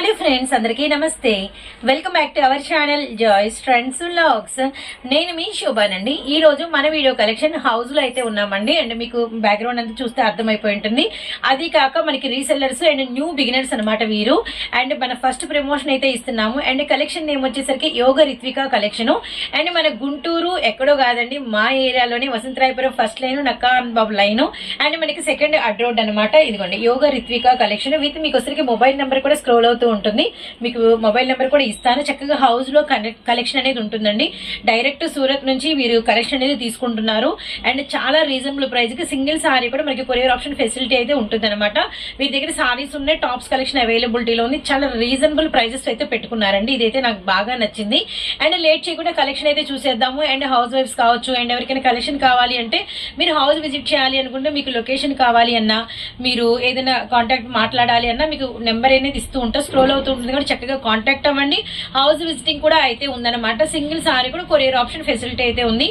Hello friends అందరికీ నమస్తే. Welcome back to our channel Joy's Friends Logs. నేను మీ శోభానండి. ఈ రోజు మన వీడియో కలెక్షన్ హౌస్లో అయితే ఉన్నామండి. అండ్ మీకు బ్యాక్గ్రౌండ్ అంతా చూస్తే అర్థమైపోయి ఉంటుంది. అది కాక మనకి రీసెల్లర్స్ అండ్ న్యూ బిగినర్స్ అన్నమాట వీరు. అండ్ మన ఫస్ట్ ప్రమోషన్ అయితే ఇస్తున్నాము. అండ్ కలెక్షన్ నేమ్ వచ్చేసరికి యోగ రిత్విక కలెక్షన్. అండ్ మన గుంటూరు ఎక్కడో కాదండి మా ఏరియాలోని Vasantharayapuram first line Nakkan Babu line and మనకి సెకండ్ అడ్ రోడ్ అనమాట ఇదిగోండి యోగ రిత్విక కలెక్షన్. విత్ మీకు వచ్చరికి మొబైల్ నెంబర్ కూడా స్క్రోల్ అవుతూ ఉంటుంది. మీకు మొబైల్ నెంబర్ కూడా ఇస్తాను. చక్కగా హౌస్లో కలెక్షన్ అనేది ఉంటుందండి. డైరెక్ట్ సూరత్ నుంచి మీరు కలెక్షన్ అనేది తీసుకుంటున్నారు. అండ్ చాలా రీజనబుల్ ప్రైస్కి సింగిల్ సారీ కూడా మనకి కొరియర్ ఆప్షన్ ఫెసిలిటీ అయితే ఉంటుంది అనమాట మీ దగ్గర సారీస్ ఉన్నాయి టాప్స్ కలెక్షన్ అవైలబిలిటీలో ఉంది. చాలా రీజనబుల్ ప్రైజెస్ అయితే పెట్టుకున్నారండి. ఇదైతే నాకు బాగా నచ్చింది. అండ్ లేట్ చేయకుండా కలెక్షన్ అయితే చూసేద్దాము. అండ్ హౌస్ వైఫ్స్ కావచ్చు అండ్ ఎవరికైనా కలెక్షన్ కావాలి అంటే మీరు హౌస్ విజిట్ చేయాలి అనుకుంటే మీకు లొకేషన్ కావాలి అన్నా మీరు ఏదైనా కాంటాక్ట్ మాట్లాడాలి అన్నా మీకు నెంబర్ అనేది ఇస్తూ ఉంటా. స్క్రోల్ అవుతూ కూడా చక్కగా కాంటాక్ట్ అవ్వండి. హౌస్ విజిటింగ్ కూడా అయితే ఉందన్నమాట. సింగిల్ సారీ కూడా కొరియర్ ఆప్షన్ ఫెసిలిటీ అయితే ఉంది.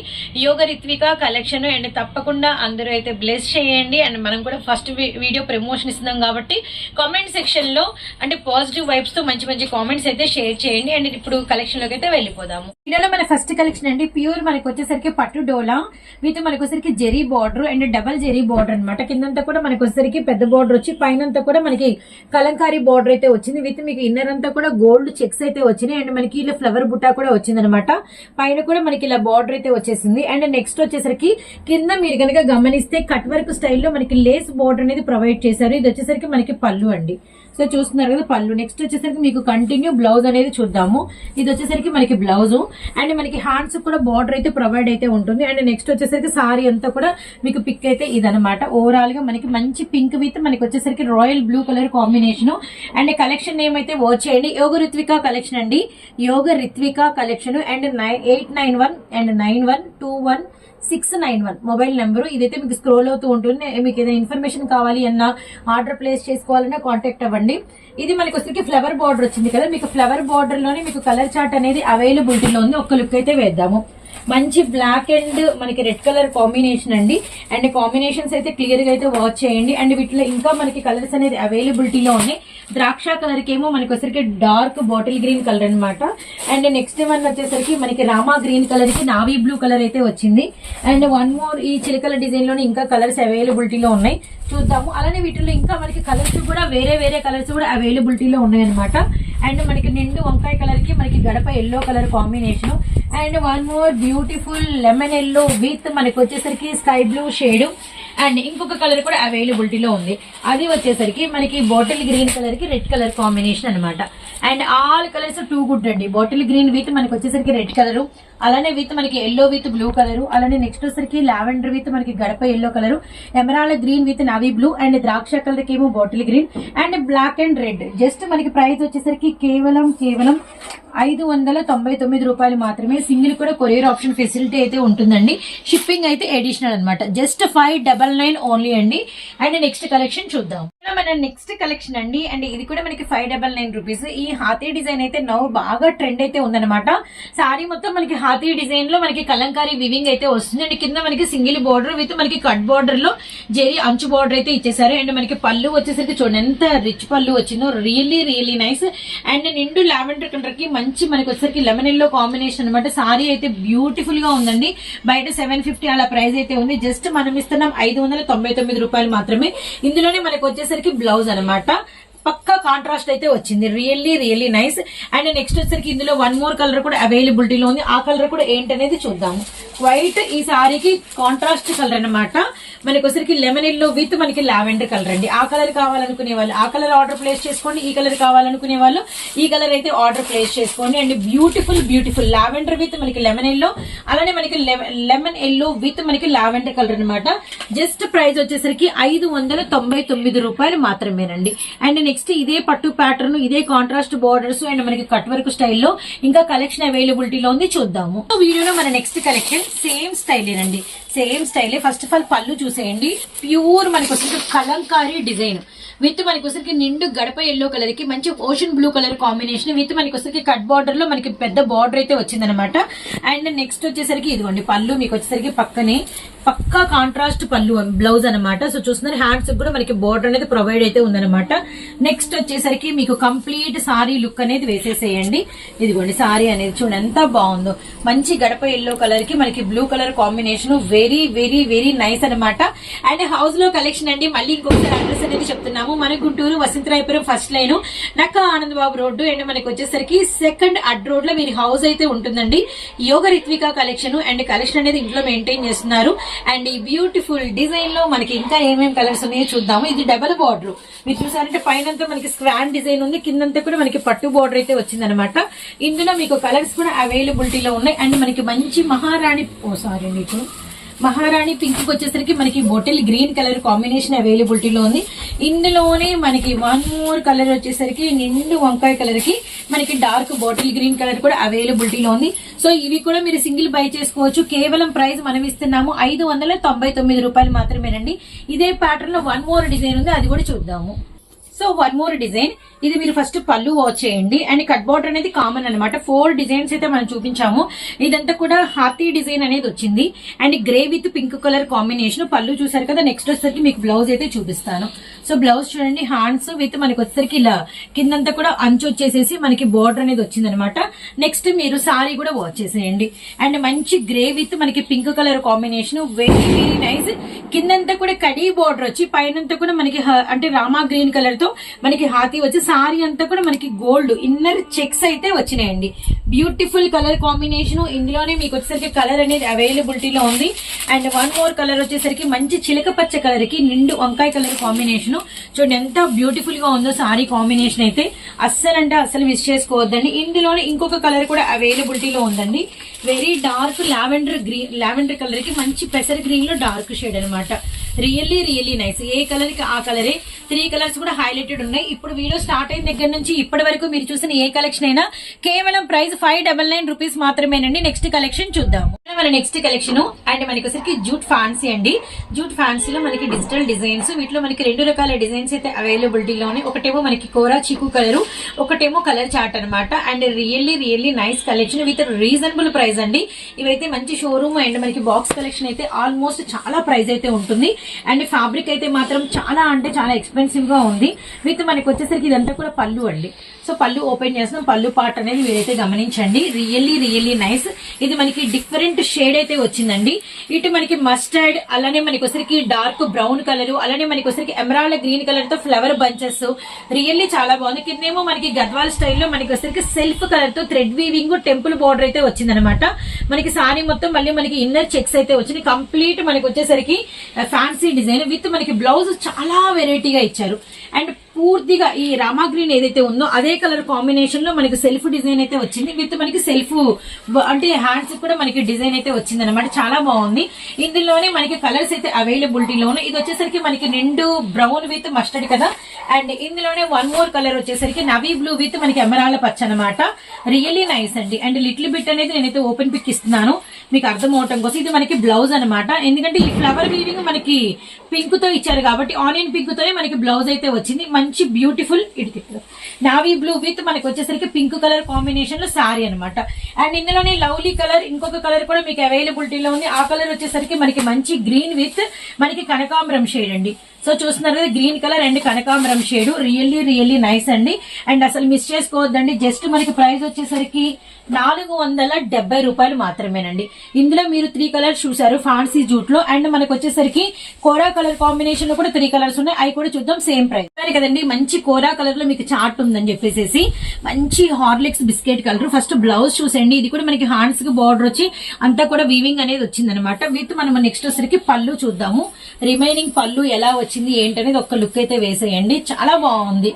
యోగ రిత్విక కలెక్షన్ అండ్ తప్పకుండా అందరూ అయితే బ్లెస్ చేయండి. అండ్ మనం కూడా ఫస్ట్ వీడియో ప్రమోషన్ ఇస్తున్నాం కాబట్టి కామెంట్ సెక్షన్లో అంటే పాజిటివ్ వైబ్స్తో మంచి మంచి కామెంట్స్ అయితే షేర్ చేయండి. అండ్ ఇప్పుడు కలెక్షన్లోకి అయితే వెళ్ళిపోదాము. ఇందులో మన ఫస్ట్ కలెక్షన్ అండి. ప్యూర్ మనకి వచ్చేసరికి పట్టు డోలా విత్ మనకు వచ్చేసరికి zari border and double zari border అనమాట కిందంతా కూడా మనకు వచ్చేసరికి పెద్ద బార్డర్ వచ్చి పైన కూడా మనకి కలంకారీ బార్డర్ అయితే వచ్చింది. విత్ మీకు ఇన్నర్ అంతా కూడా గోల్డ్ చెక్స్ అయితే వచ్చినాయి. అండ్ మనకి ఇలా ఫ్లవర్ బుట్టా కూడా వచ్చింది అనమాట పైన కూడా మనకి ఇలా బార్డర్ అయితే వచ్చేసింది. అండ్ నెక్స్ట్ వచ్చేసరికి కింద మీరు కనుక గమనిస్తే కట్ వర్క్ స్టైల్లో మనకి లేస్ బార్డర్ అనేది ప్రొవైడ్ చేశారు. ఇది వచ్చేసరికి మనకి పళ్ళు అండి. సో చూస్తున్నారు కదా పళ్ళు. నెక్స్ట్ వచ్చేసరికి మీకు కంటిన్యూ బ్లౌజ్ అనేది చూద్దాము. ఇది వచ్చేసరికి మనకి బ్లౌజ్ అండ్ మనకి హ్యాండ్స్ కూడా బార్డర్ అయితే ప్రొవైడ్ అయితే ఉంటుంది. అండ్ నెక్స్ట్ వచ్చేసరికి సారీ అంతా కూడా మీకు పిక్ అయితే ఇదనమాట. ఓవరాల్గా మనకి మంచి పింక్ విత్ మనకి వచ్చేసరికి royal blue colour combination and collection name అయితే వాచ్ చేయండి యోగ రిత్విక కలెక్షన్ అండి. Yoga Ritvika collection and nine eight nine one and nine one two one six nine one mobile number ఇదైతే మీకు స్క్రోల్ అవుతూ ఉంటుంది. మీకు ఏదైనా ఇన్ఫర్మేషన్ కావాలి అన్న ఆర్డర్ ప్లేస్ చేసుకోవాలన్నా కాంటాక్ట్ అవ్వండి. ఇది మనకి వచ్చరికి ఫ్లవర్ బార్డర్ వచ్చింది కదా మీకు ఫ్లవర్ బార్డర్లోనే మీకు కలర్ చార్ట్ అనేది అవైలబిలిటీలో ఉంది. ఒక్క లుక్ అయితే వేద్దాము. మంచి బ్లాక్ అండ్ మనకి రెడ్ కలర్ కాంబినేషన్ అండి. అండ్ కాంబినేషన్స్ అయితే క్లియర్గా అయితే వాచ్ చేయండి. అండ్ వీటిలో ఇంకా మనకి కలర్స్ అనేది అవైలబిలిటీలో ఉన్నాయి. ద్రాక్ష కలర్కి ఏమో మనకి వచ్చరికి డార్క్ బాటిల్ గ్రీన్ కలర్ అన్నమాట. అండ్ నెక్స్ట్ వన్ వచ్చేసరికి మనకి రామా గ్రీన్ కలర్కి నావీ బ్లూ కలర్ అయితే వచ్చింది. అండ్ వన్ మోర్ ఈ చిలకల డిజైన్లోనే ఇంకా కలర్స్ అవైలబిలిటీలో ఉన్నాయి. చూద్దాము. అలానే వీటిలో ఇంకా మనకి కలర్స్ కూడా వేరే వేరే కలర్స్ కూడా అవైలబిలిటీలో ఉన్నాయి అనమాట అండ్ మనకి నిండు వంకాయ కలర్కి మనకి గడప yellow colour combination and one more బ్యూ beautiful lemon yellow with మనకు వచ్చేసరికి స్కై బ్లూ షేడ్. అండ్ ఇంకొక కలర్ కూడా అవైలబిలిటీలో ఉంది. అది వచ్చేసరికి మనకి బాటిల్ గ్రీన్ కలర్కి రెడ్ కలర్ కాంబినేషన్ అనమాట and all colours too good అండి. బాటిల్ గ్రీన్ విత్ మనకి వచ్చేసరికి రెడ్ కలర్ అలానే విత్ మనకి ఎల్లో విత్ బ్లూ కలర్ అలానే నెక్స్ట్ వచ్చేసరికి లావెండర్ విత్ మనకి గడప yellow colour emerald green with navy blue and ద్రాక్ష కలర్కి ఏమో bottle green and black and red just మనకి ప్రైస్ వచ్చేసరికి కేవలం కేవలం ఐదు వందల తొంభై తొమ్మిది రూపాయలు మాత్రమే. సింగిల్ కూడా కొరియర్ ఆప్షన్ ఫెసిలిటీ అయితే ఉంటుందండి. షిప్పింగ్ అయితే అడిషనల్ అనమాట just five double double nine only అండి. అండ్ నెక్స్ట్ కలెక్షన్ చూద్దాం. మన నెక్స్ట్ కలెక్షన్ అండి. అండ్ ఇది కూడా మనకి ఫైవ్ డబల్ నైన్ రూపీస్ ఈ హాతీ డిజైన్ అయితే నవ్వు బాగా ట్రెండ్ అయితే ఉందన్నమాట. సారీ మొత్తం మనకి హాతీ డిజైన్లో మనకి కలంకారీ వివింగ్ అయితే వస్తుంది అండ్ కింద మనకి సింగిల్ బోర్డర్ విత్ మనకి కట్ బోర్డర్లో జెరీ అంచు బార్డర్ అయితే ఇచ్చేసారు. అండ్ మనకి పళ్ళు వచ్చేసరికి చూడండి ఎంత రిచ్ పళ్ళు వచ్చిందో. రియల్లీ రియల్లీ నైస్ అండ్ నిండు లావెండర్ కలర్కి మంచి మనకి వచ్చేసరికి లెమన్ ఎల్లో కాంబినేషన్ అనమాట సారీ అయితే బ్యూటిఫుల్గా ఉందండి. బయట సెవెన్ ఫిఫ్టీ అలా ప్రైస్ అయితే ఉంది. జస్ట్ మనం ఇస్తున్నాం ఐదు వందల తొంభై తొమ్మిది రూపాయలు మాత్రమే. ఇందులోనే మనకి వచ్చేసరికి బ్లౌజ్ అనమాట పక్కా కాంట్రాస్ట్ అయితే వచ్చింది. Really really nice and next వచ్చేసరికి ఇందులో వన్ మోర్ కలర్ కూడా అవైలబిలిటీలో ఉంది. ఆ కలర్ కూడా ఏంటనేది చూద్దాము వైట్ ఈ సారీకి కాంట్రాస్ట్ కలర్ అనమాట మనకి వచ్చరికి లెమన్ ఎల్లో విత్ మనకి లావెండర్ కలర్ అండి. ఆ కలర్ కావాలనుకునే వాళ్ళు ఆ కలర్ ఆర్డర్ ప్లేస్ చేసుకోండి. ఈ కలర్ కావాలనుకునే వాళ్ళు ఈ కలర్ అయితే ఆర్డర్ ప్లేస్ చేసుకోండి. And beautiful beautiful lavender with మనకి లెమన్ ఎల్లో అలానే మనకి లెమన్ ఎల్లో విత్ మనకి లావెండర్ కలర్ అనమాట జస్ట్ ప్రైస్ వచ్చేసరికి ఐదు వందల తొంభై తొమ్మిది రూపాయలు మాత్రమేనండి. అండ్ నెక్స్ట్ ఇదే పట్టు ప్యాటర్న్ ఇదే కాంట్రాస్ట్ బార్డర్స్ అండ్ మనకి కట్ వర్క్ స్టైల్లో ఇంకా కలెక్షన్ అవైలబిలిటీలో ఉంది. చూద్దాము. వీడియోలో మన నెక్స్ట్ కలెక్షన్ సేమ్ స్టైలేనండి సేమ్ స్టైలే ఫస్ట్ ఆఫ్ ఆల్ పళ్ళు చూసేయండి. ప్యూర్ మనకి వచ్చేసి కలంకారీ డిజైన్ విత్ మనకి వచ్చరికి నిండు గడప ఎల్లో కలర్కి మంచి ocean blue colour combination with మనకి వచ్చరికి కట్ బార్డర్లో మనకి పెద్ద బార్డర్ అయితే వచ్చిందనమాట అండ్ నెక్స్ట్ వచ్చేసరికి ఇదిగోండి పళ్ళు మీకు వచ్చేసరికి పక్కనే పక్కా కాంట్రాస్ట్ పళ్ళు బ్లౌజ్ అనమాట సో చూస్తున్నారు హ్యాండ్స్ కూడా మనకి బోర్డర్ అనేది ప్రొవైడ్ అయితే ఉందన్నమాట. నెక్స్ట్ వచ్చేసరికి మీకు కంప్లీట్ సారీ లుక్ అనేది వేసేసేయండి. ఇదిగోండి సారీ అనేది చూడండి ఎంత బాగుందో. మంచి గడప ఎల్లో కలర్కి మనకి blue colour combination very very very nice అన్నమాట. అండ్ హౌస్లో కలెక్షన్ అండి మళ్ళీ ఇంకొకసారి అడ్రస్ అనేది చెప్తున్నాము. మన గుంటూరు వసంతరాయపురం ఫస్ట్ లైన్ నక్క ఆనందబాబు రోడ్డు అండ్ మనకి వచ్చేసరికి సెకండ్ అడ్ రోడ్లో వీరి హౌస్ అయితే ఉంటుందండి. Yoga Ritvika collection and collection అనేది ఇంట్లో మెయింటైన్ చేస్తున్నారు. అండ్ ఈ బ్యూటిఫుల్ డిజైన్లో మనకి ఇంకా ఏమేమి కలర్స్ ఉన్నాయో చూద్దాము. ఇది డబల్ బార్డర్ మీరు చూసారంటే పైన మనకి స్క్వాన్ డిజైన్ ఉంది కిందంతా కూడా మనకి పట్టు బార్డర్ అయితే వచ్చిందనమాట ఇందులో మీకు కలర్స్ కూడా అవైలబిలిటీలో ఉన్నాయి. అండ్ మనకి మంచి మహారాణి ఓ సారీ మీకు మహారాణి పింక్ వచ్చేసరికి మనకి బొటిల్ గ్రీన్ కలర్ కాంబినేషన్ అవైలబిలిటీలో ఉంది. ఇందులోనే మనకి వన్ మోర్ కలర్ వచ్చేసరికి నిండు వంకాయ కలర్కి మనకి డార్క్ బాటిల్ గ్రీన్ కలర్ కూడా అవైలబిలిటీలో ఉంది. సో ఇవి కూడా మీరు సింగిల్ బై చేసుకోవచ్చు. కేవలం ప్రైస్ మనం ఇస్తున్నాము. ఐదు వందల తొంభై తొమ్మిది రూపాయలు మాత్రమేనండి. ఇదే ప్యాటర్న్లో వన్ మోర్ డిజైన్ ఉంది. అది కూడా చూద్దాము. సో వన్ మోర్ డిజైన్ ఇది మీరు ఫస్ట్ పళ్ళు వాచ్ చేయండి. అండ్ కట్ బార్డర్ అనేది కామన్ అన్నమాట. ఫోర్ డిజైన్స్ అయితే మనం చూపించాము. ఇదంతా కూడా హాతీ డిజైన్ అనేది వచ్చింది. And grey with pink colour combination పళ్ళు చూసారు కదా నెక్స్ట్ వచ్చేసరికి మీకు బ్లౌజ్ అయితే చూపిస్తాను. సో బ్లౌజ్ చూడండి హ్యాండ్స్ విత్ మనకి వచ్చేసరికి ఇలా కిందంతా కూడా అంచు వచ్చేసేసి మనకి బార్డర్ అనేది వచ్చింది అనమాట నెక్స్ట్ మీరు సారీ కూడా వాచ్ చేసేయండి. అండ్ మంచి గ్రే విత్ మనకి pink colour combination very very nice కిందంతా కూడా కడీ బార్డర్ వచ్చి పైనంతా కూడా మనకి హ- అంటే రామా గ్రీన్ కలర్తో మనకి హాతీ వచ్చి సారీ అంతా కూడా మనకి గోల్డ్ ఇన్నర్ చెక్స్ అయితే వచ్చినాయండి. బ్యూటిఫుల్ కలర్ కాంబినేషన్ ఇందులోనే మీకు వచ్చేసరికి కలర్ అనేది అవైలబిలిటీలో ఉంది. అండ్ వన్ మోర్ కలర్ వచ్చేసరికి మంచి చిలక పచ్చ కలర్కి నిండు వంకాయ కలర్ కాంబినేషన్ చూడండి ఎంత బ్యూటిఫుల్గా ఉందో సారీ కాంబినేషన్ అయితే. అస్సలు అంటే అస్సలు మిస్ చేసుకోవద్దండి. ఇందులోనే ఇంకొక కలర్ కూడా అవైలబిలిటీలో ఉందండి. Very dark lavender green lavender కలర్కి మంచి పెసర్ గ్రీన్లో డార్క్ షేడ్ అనమాట రియల్లీ రియల్లీ నైస్ ఏ కలర్కి ఆ కలరే త్రీ కలర్స్ కూడా హైలైటెడ్ ఉన్నాయి. ఇప్పుడు వీడియో స్టార్ట్ అయిన దగ్గర నుంచి ఇప్పటి వరకు మీరు చూసిన ఏ కలెక్షన్ అయినా కేవలం price five double nine rupees మాత్రమేనండి. నెక్స్ట్ కలెక్షన్ చూద్దాము. మన నెక్స్ట్ కలెక్షన్ అండ్ మనకి వచ్చరికి జూట్ ఫ్యాన్సీ అండి. జూట్ ఫ్యాన్సీ లో మనకి డిజిటల్ డిజైన్స్ వీటిలో మనకి రెండు రకాల డిజైన్స్ అయితే అవైలబిలిటీలో ఉన్నాయి. ఒకటేమో మనకి కోరా చీకు కలర్ ఒకటేమో కలర్ చార్ట్ అనమాట and really really nice collection with reasonable price అండి. ఇవైతే మంచి షోరూమ్ అండ్ మనకి బాక్స్ కలెక్షన్ అయితే ఆల్మోస్ట్ చాలా ప్రైస్ అయితే ఉంటుంది. అండ్ ఫ్యాబ్రిక్ అయితే మాత్రం చాలా అంటే చాలా ఎక్స్పెన్సివ్గా ఉంది. విత్ మనకి వచ్చేసరికి ఇదంతా కూడా పళ్ళు అండి. సో పళ్ళు ఓపెన్ చేస్తున్నాం. పళ్ళు పార్ట్ అనేది మీరైతే గమనించండి. Really really nice. ఇది మనకి డిఫరెంట్ షేడ్ అయితే వచ్చిందండి. ఇటు మనకి మస్టర్డ్ అలానే మనకి డార్క్ బ్రౌన్ కలర్ అలానే మనకి వచ్చరికి ఎమరాల్డ్ గ్రీన్ కలర్తో ఫ్లవర్ బంచెస్. రియల్లీ చాలా బాగుంది. కిందేమో మనకి గద్వాల్ స్టైల్లో మనకి సెల్ఫ్ కలర్తో థ్రెడ్ వీవింగ్ టెంపుల్ బోర్డర్ అయితే వచ్చిందనమాట మనకి సారీ మొత్తం మళ్ళీ మనకి ఇన్నర్ చెక్స్ అయితే వచ్చినాయి కంప్లీట్ మనకి వచ్చేసరికి ఫ్యాన్సీ డిజైన్ విత్ మనకి బ్లౌజ్ చాలా వెరైటీగా ఇచ్చారు. అండ్ పూర్తిగా ఈ రామా గ్రీన్ ఏదైతే ఉందో అదే కలర్ కాంబినేషన్లో మనకి సెల్ఫ్ డిజైన్ అయితే వచ్చింది. విత్ మనకి సెల్ఫ్ అంటే హ్యాండ్స్ కూడా మనకి డిజైన్ అయితే వచ్చింది అనమాట చాలా బాగుంది. ఇందులోనే మనకి కలర్స్ అయితే అవైలబిలిటీలో ఉన్నాయి. ఇది వచ్చేసరికి మనకి నిండు బ్రౌన్ విత్ మస్టర్డ్ కదా. అండ్ ఇందులోనే వన్ మోర్ కలర్ వచ్చేసరికి నవీ బ్లూ విత్ మనకి ఎమరాల పచ్చ అనమాట రియల్లీ నైస్ అండి. అండ్ లిటిల్ బిట్ అనేది నేనైతే ఓపెన్ పిక్ ఇస్తున్నాను. మీకు అర్థం అవటం కోసం ఇది మనకి బ్లౌజ్ అనమాట ఎందుకంటే ఈ ఫ్లవర్ వీవింగ్ మనకి పింక్తో ఇచ్చారు కాబట్టి ఆనియన్ పింక్ తోనే మనకి బ్లౌజ్ అయితే వచ్చింది. మంచి బ్యూటిఫుల్ ఇది నావీ బ్లూ విత్ మనకి వచ్చేసరికి పింక్ కలర్ కాంబినేషన్లో సారీ అనమాట అండ్ ఇందులోనే లవ్లీ కలర్ ఇంకొక కలర్ కూడా మీకు అవైలబిలిటీలో ఉంది. ఆ కలర్ వచ్చేసరికి మనకి మంచి గ్రీన్ విత్ మనకి కనకాంబరం షేడ్ అండి. సో చూస్తున్నారు కదా గ్రీన్ కలర్ అండ్ కనకాంబరం షేడ్ రియల్లీ రియల్లీ నైస్ అండి. అండ్ అసలు మిస్ చేసుకోవద్దండి. జస్ట్ మనకి ప్రైస్ వచ్చేసరికి నాలుగు వందల డెబ్బై రూపాయలు మాత్రమేనండి. ఇందులో మీరు త్రీ కలర్స్ చూసారు ఫాన్సీ జూట్లో. అండ్ మనకు వచ్చేసరికి కోరా కలర్ కాంబినేషన్లో కూడా త్రీ కలర్స్ ఉన్నాయి. అవి కూడా చూద్దాం సేమ్ ప్రైస్ సరే కదండి మంచి కోరా కలర్లో మీకు చార్ట్ ఉందని చెప్పేసి మంచి Horlicks biscuit colour first blouse చూసండి ఇది కూడా మనకి హ్యాండ్స్కి బార్డర్ వచ్చి అంతా కూడా వీవింగ్ అనేది వచ్చింది అనమాట విత్ మనం నెక్స్ట్ వచ్చేసరికి పళ్ళు చూద్దాము. రిమైనింగ్ పళ్ళు ఎలా వచ్చింది ఏంటనేది ఒక్క లుక్ అయితే వేసేయండి. చాలా బాగుంది.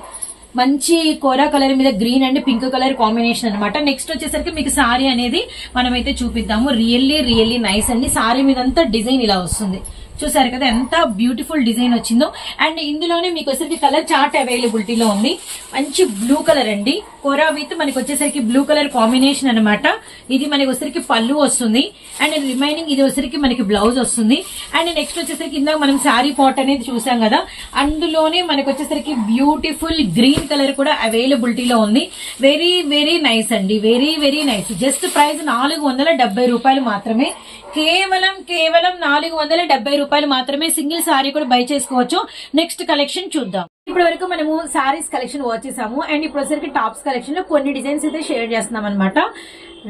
మంచి కోరా కలర్ మీద green and pink colour combination అన్నమాట. నెక్స్ట్ వచ్చేసరికి మీకు సారీ అనేది మనమైతే చూపిద్దాము. రియల్లీ రియల్లీ నైస్ అండి. సారీ మీద అంతా డిజైన్ ఇలా వస్తుంది. చూసారు కదా ఎంత బ్యూటిఫుల్ డిజైన్ వచ్చిందో. అండ్ ఇందులోనే మీకు వచ్చేసరికి కలర్ చార్ట్ అవైలబిలిటీలో ఉంది. మంచి బ్లూ కలర్ అండి. కోరా విత్ మనకి వచ్చేసరికి బ్లూ కలర్ కాంబినేషన్ అన్నమాట. ఇది మనకి వచ్చేసరికి పళ్ళు వస్తుంది. అండ్ రిమైనింగ్ ఇది వచ్చేసరికి మనకి బ్లౌజ్ వస్తుంది. అండ్ నెక్స్ట్ వచ్చేసరికి ఇందాక మనం శారీ పాట్ అనేది చూసాం కదా. అందులోనే మనకి వచ్చేసరికి బ్యూటిఫుల్ గ్రీన్ కలర్ కూడా అవైలబిలిటీలో ఉంది. వెరీ వెరీ నైస్ అండి. Very very nice just price నాలుగు వందల రూపాయలు మాత్రమే కేవలం కేవలం నాలుగు వందల డెబ్బై రూపాయలు మాత్రమే సింగిల్ సారీ కూడా బై చేసుకోవచ్చు. నెక్స్ట్ కలెక్షన్ చూద్దాం. ఇప్పటి వరకు మనము సారీస్ కలెక్షన్ వచ్చేసాము అండ్ ఇప్పుడు వచ్చరికి టాప్స్ కలెక్షన్లో కొన్ని డిజైన్స్ అయితే షేర్ చేస్తున్నాం అనమాట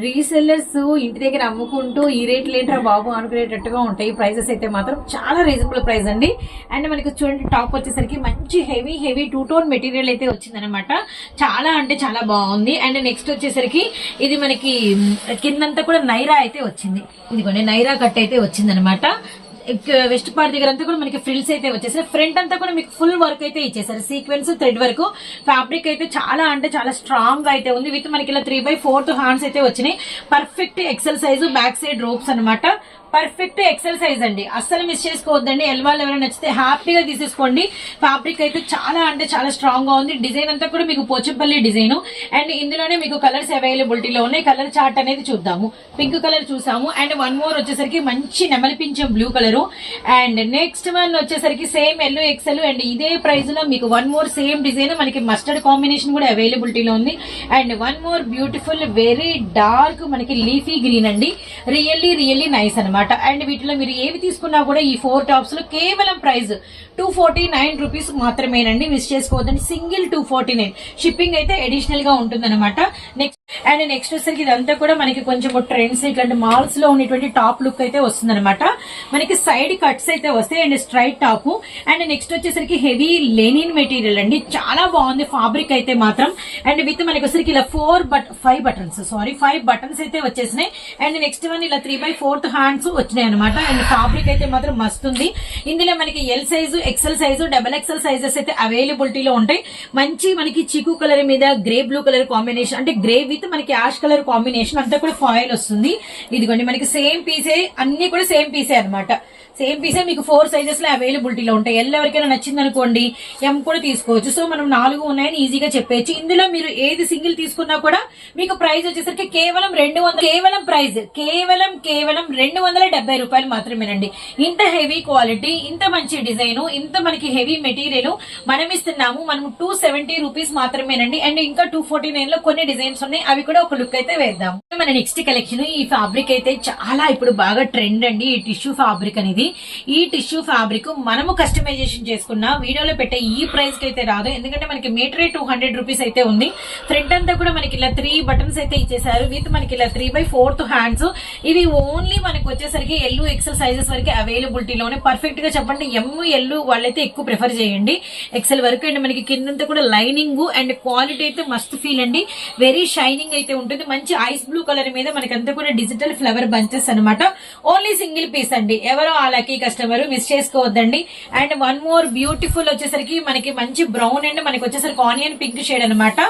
రీసెల్లర్స్ ఇంటి దగ్గర అమ్ముకుంటూ ఈ రేట్లు ఏంట్రా బాబు అనుకునేటట్టుగా ఉంటాయి. ప్రైజెస్ అయితే మాత్రం చాలా రీజనబుల్ ప్రైస్ అండి. అండ్ మనకి చూడండి టాప్ వచ్చేసరికి మంచి heavy heavy two tone material అయితే వచ్చిందనమాట చాలా అంటే చాలా బాగుంది. అండ్ నెక్స్ట్ వచ్చేసరికి ఇది మనకి కిందంతా కూడా నైరా అయితే వచ్చింది. ఇదిగోండి నైరా కట్ అయితే వచ్చిందనమాట వెస్ట్ పార్ట్ uh, దగ్గర అంతా కూడా మనకి ఫ్రిల్స్ అయితే వచ్చేసాయి ఫ్రంట్ అంతా కూడా మీకు ఫుల్ వర్క్ అయితే ఇచ్చేసారు సీక్వెన్స్ థ్రెడ్ వర్క్ ఫ్యాబ్రిక్ అయితే చాలా అంటే చాలా స్ట్రాంగ్గా అయితే ఉంది. విత్ మనకి ఇలా త్రీ బై ఫోర్త్ హ్యాండ్స్ అయితే వచ్చినాయి. Perfect exercise size back side ropes అన్నమాట. పర్ఫెక్ట్ ఎక్సెల్ సైజ్ అండి. అస్సలు మిస్ చేసుకోవద్దండి. ఎల్వాళ్ళు ఎవరైనా నచ్చితే హ్యాపీగా తీసేసుకోండి. ఫ్యాబ్రిక్ అయితే చాలా అంటే చాలా స్ట్రాంగ్గా ఉంది. డిజైన్ అంతా కూడా మీకు పోచంపల్లి డిజైన్ అండ్ ఇందులోనే మీకు కలర్స్ అవైలబిలిటీలో ఉన్నాయి. కలర్ చార్ట్ అనేది చూద్దాము. పింక్ కలర్ చూసాము. అండ్ వన్ మోర్ వచ్చేసరికి మంచి నెమలిపించే blue colour and next one వచ్చేసరికి సేమ్ ఎల్లో ఎక్సెల్ అండ్ ఇదే ప్రైస్లో మీకు వన్ మోర్ సేమ్ డిజైన్ మనకి మస్టర్డ్ కాంబినేషన్ కూడా అవైలబిలిటీలో ఉంది. And one more beautiful very dark మనకి లీఫీ గ్రీన్ అండి. రియల్లీ రియల్లీ నైస్ అనమాట అండ్ వీటిలో మీరు ఏవి తీసుకున్నా కూడా ఈ ఫోర్ టాప్స్లో కేవలం price two forty nine rupees మాత్రమేనండి. మిస్ చేసుకోవద్దండి. Single two forty nine shipping అయితే అడిషనల్గా ఉంటుంది నెక్స్ట్ అండ్ నెక్స్ట్ వచ్చేసరికి ఇదంతా కూడా మనకి కొంచెం ట్రెండ్స్ ఇట్లాంటి మాల్స్లో ఉన్నటువంటి టాప్ లుక్ అయితే వస్తుంది మనకి సైడ్ కట్స్ అయితే వస్తాయి and straight top and next వచ్చేసరికి హెవీ లెనిన్ మెటీరియల్ అండి. చాలా బాగుంది ఫాబ్రిక్ అయితే మాత్రం. అండ్ విత్ మనకి వచ్చేసరికి ఇలా four but five buttons sorry five buttons అయితే వచ్చేసినాయి. అండ్ నెక్స్ట్ వన్ ఇలా త్రీ బై ఫోర్త్ హ్యాండ్స్ వచ్చినాయి అనమాట అండ్ ఫాబ్రిక్ అయితే మాత్రం మస్తు ఉంది. ఇందులో మనకి L size XL size double XL sizes అయితే అవైలబిలిటీలో ఉంటాయి. మంచి మనకి చికు కలర్ మీద గ్రే బ్లూ కలర్ కాంబినేషన్ అంటే గ్రే విత్ మనకి యాష్ కలర్ కాంబినేషన్ అంతా కూడా ఫాయిల్ వస్తుంది. ఇదిగోండి మనకి సేమ్ పీసే అన్ని కూడా సేమ్ పీసే అన్నమాట. సేమ్ పీసే మీకు ఫోర్ సైజెస్లో అవైలబిలిటీలో ఉంటాయి. ఎల్ ఎవరికైనా నచ్చింది అనుకోండి ఎం కూడా తీసుకోవచ్చు. సో మనం నాలుగు ఉన్నాయని ఈజీగా చెప్పేయచ్చు. ఇందులో మీరు ఏది సింగిల్ తీసుకున్నా కూడా మీకు ప్రైస్ వచ్చేసరికి కేవలం రెండు కేవలం ప్రైస్ కేవలం కేవలం రెండు వందల డెబ్బై రూపాయలు మాత్రమేనండి. ఇంత హెవీ క్వాలిటీ ఇంత మంచి డిజైన్ ఇంత మనకి హెవీ మెటీరియల్ మనం ఇస్తున్నాము మనం టూ సెవెంటీ రూపీస్ మాత్రమేనండి. అండ్ ఇంకా టూ ఫోర్టీ నైన్లో కొన్ని డిజైన్స్ ఉన్నాయి. అవి కూడా ఒక లుక్ అయితే వేద్దాం. మన నెక్స్ట్ కలెక్షన్ ఈ ఫ్యాబ్రిక్ అయితే చాలా ఇప్పుడు బాగా ట్రెండ్ అండి. ఈ టిష్యూ ఫ్యాబ్రిక్ అనేది. ఈ టిష్యూ ఫ్యాబ్రిక్ మనము కస్టమైజేషన్ చేసుకున్న వీడియోలో పెట్టే ఈ ప్రైస్కి అయితే రాదు. ఎందుకంటే మనకి మీటరే టూ హండ్రెడ్ రూపీస్ అయితే ఉంది. ఫ్రంట్ అంతా కూడా మనకి ఇలా త్రీ బటన్స్ అయితే ఇచ్చేసారు విత్ మనకి ఇలా త్రీ బై ఫోర్త్ హ్యాండ్స్ ఇవి ఓన్లీ మనకి వచ్చేసరికి ఎల్లు ఎక్సెల్ సైజెస్ వరకు అవైలబిలిటీలోనే పర్ఫెక్ట్గా చెప్పండి ఎమ్ ఎల్లు వాళ్ళైతే ఎక్కువ ప్రిఫర్ చేయండి. ఎక్సెల్ వరకు అండ్ మనకి కిందంతా కూడా లైనింగ్ అండ్ క్వాలిటీ అయితే మస్త్ ఫీల్ అండి. వెరీ షైనింగ్ అయితే ఉంటుంది. మంచి ఐస్ బ్లూ కలర్ మీద మనకి కూడా డిజిటల్ ఫ్లవర్ బంచెస్ అన్నమాట. ఓన్లీ సింగిల్ పీస్ అండి. ఎవరో ఆ లక్కీ కస్టమర్ మిస్ చేసుకోవద్దండి. అండ్ వన్ మోర్ బ్యూటిఫుల్ వచ్చేసరికి మనకి మంచి బ్రౌన్ అండ్ మనకి వచ్చేసరికి ఆనియన్ పింక్ షేడ్ అనమాట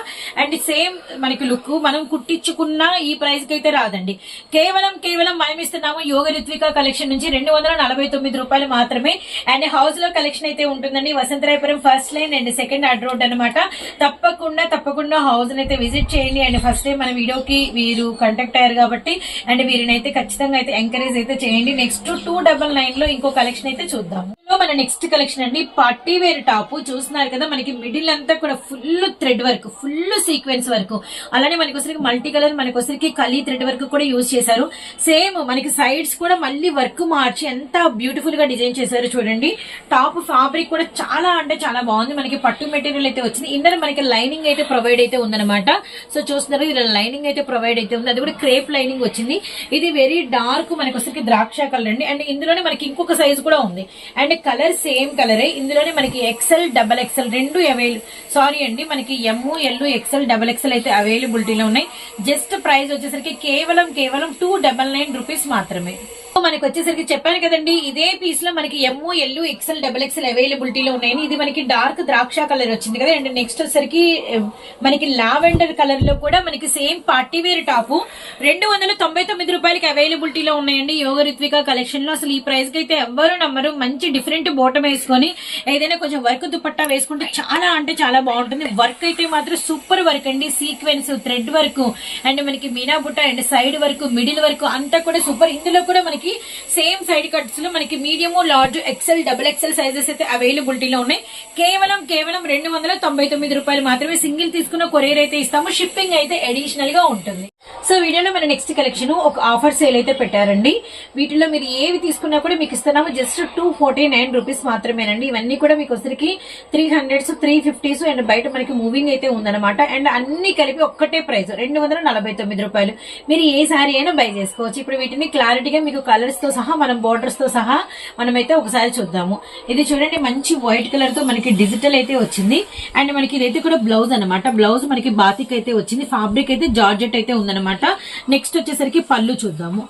అండ్ సేమ్ మనకి లుక్ మనం కుట్టించుకున్న ఈ ప్రైస్కి అయితే రాదండి. కేవలం కేవలం మనం ఇస్తున్నాము యోగ రిత్విక కలెక్షన్ నుంచి రెండు వందల నలభై తొమ్మిది రూపాయలు మాత్రమే. అండ్ హౌస్లో కలెక్షన్ అయితే ఉంటుందండి. Vasantharayapuram first line and second add road అనమాట తప్పకుండా తప్పకుండా హౌస్ అయితే విజిట్ చేయండి. అండ్ ఫస్ట్ టైం మన వీడియోకి వీరు కంటాక్ట్ అయ్యారు కాబట్టి. అండ్ వీరినైతే ఖచ్చితంగా అయితే ఎంకరేజ్ అయితే చేయండి. నెక్స్ట్ టూ డబల్ నైన్ లో ఇంకో కలెక్షన్ అయితే చూద్దాము. మన నెక్స్ట్ కలెక్షన్ అండి. Party wear top. చూస్తున్నారు కదా మనకి మిడిల్ అంతా కూడా full thread work full sequence work అలానే మనకి వచ్చరికి మల్టీ కలర్ మనకి వచ్చరికి కలీ థ్రెడ్ వర్క్ కూడా యూజ్ చేశారు. సేమ్ మనకి సైడ్స్ కూడా మళ్ళీ వర్క్ మార్చి ఎంత బ్యూటిఫుల్గా డిజైన్ చేశారు చూడండి. టాప్ ఫ్యాబ్రిక్ కూడా చాలా అంటే చాలా బాగుంది. మనకి పట్టు మెటీరియల్ అయితే వచ్చింది. ఇందులో మనకి లైనింగ్ అయితే ప్రొవైడ్ అయితే ఉందన్నమాట. సో చూస్తున్నారు ఇలా లైనింగ్ అయితే ప్రొవైడ్ అయితే ఉంది. అది కూడా క్రేప్ లైనింగ్ వచ్చింది. ఇది వెరీ డార్క్ మనకి వచ్చరికి ద్రాక్ష కలర్ అండి. అండ్ ఇందులోనే మనకి ఇంకొక సైజ్ కూడా ఉంది. అండ్ కలర్ సేమ్ కలరే. ఇందులోనే మనకి ఎక్సెల్ డబల్ ఎక్సెల్ రెండు అవైల్ సారీ అండి మనకి M L XL double XL అయితే అవైలబిలిటీలో ఉన్నాయి. జస్ట్ ప్రైస్ వచ్చేసరికి కేవలం కేవలం టూ డబల్ నైన్ రూపీస్ మాత్రమే. మనకి వచ్చేసరికి చెప్పాను కదండి ఇదే పీస్లో మనకి M L XL double XL అవైలబిలిటీలో ఉన్నాయని. ఇది మనకి డార్క్ ద్రాక్ష కలర్ వచ్చింది కదా. అండ్ నెక్స్ట్ వచ్చేసరికి eh, మనకి లావెండర్ కలర్లో కూడా మనకి సేమ్ పార్టీ వేర్ టాప్ రెండు వందల తొంభై తొమ్మిది రూపాయలకి అవైలబిలిటీలో ఉన్నాయండి. యోగ రిత్విక కలెక్షన్లో అసలు ఈ ప్రైస్కి అయితే ఎవ్వరు నమ్మరు. మంచి డిఫరెంట్ బోటం వేసుకొని ఏదైనా కొంచెం వర్క్ దుపట్టా వేసుకుంటే చాలా అంటే చాలా బాగుంటుంది. వర్క్ అయితే మాత్రం సూపర్ వర్క్ అండి. సీక్వెన్స్ థ్రెడ్ వర్క్ అండ్ మనకి మీనా బుట్ట and side work middle work అంతా కూడా సూపర్ ఇందులో కూడా మనకి సేమ్ సైడ్ కట్స్లో మనకి medium large XL double XL sizes అయితే అవైలబిలిటీలో ఉన్నాయి. కేవలం కేవలం రెండు వందల తొంభై తొమ్మిది రూపాయలు మాత్రమే సింగిల్ తీసుకున్న కొరియర్ అయితే ఇస్తాము. షిప్పింగ్ అయితే అడిషనల్గా ఉంటుంది. సో వీడియోలో మన నెక్స్ట్ కలెక్షన్ ఒక ఆఫర్ సేల్ అయితే పెట్టారండి. వీటిలో మీరు ఏవి తీసుకున్నా కూడా మీకు ఇస్తున్నాము. Just two forty nine rupees మాత్రమేనండి. ఇవన్నీ కూడా మీకు వచ్చరికి three hundreds three fifties and బయట మనకి మూవింగ్ అయితే ఉందన్నమాట. అండ్ అన్ని కలిపి ఒక్కటే ప్రైస్ రెండు వందల నలభై తొమ్మిది రూపాయలు. మీరు ఏ సారీ అయినా బై చేసుకోవచ్చు. ఇప్పుడు వీటిని క్లారిటీగా మీకు కలర్స్తో సహా మనం బోర్డర్స్తో సహా మనమైతే ఒకసారి చూద్దాము. ఇది చూడండి మంచి వైట్ కలర్తో మనకి డిజిటల్ అయితే వచ్చింది. అండ్ మనకి ఇదైతే కూడా బ్లౌజ్ అన్నమాట. బ్లౌజ్ మనకి బాతిక్ అయితే వచ్చింది. ఫాబ్రిక్ అయితే జార్జెట్ అయితే ఉందన్నమాట. నెక్స్ట్ వచ్చేసరికి పళ్ళు చూద్దాము.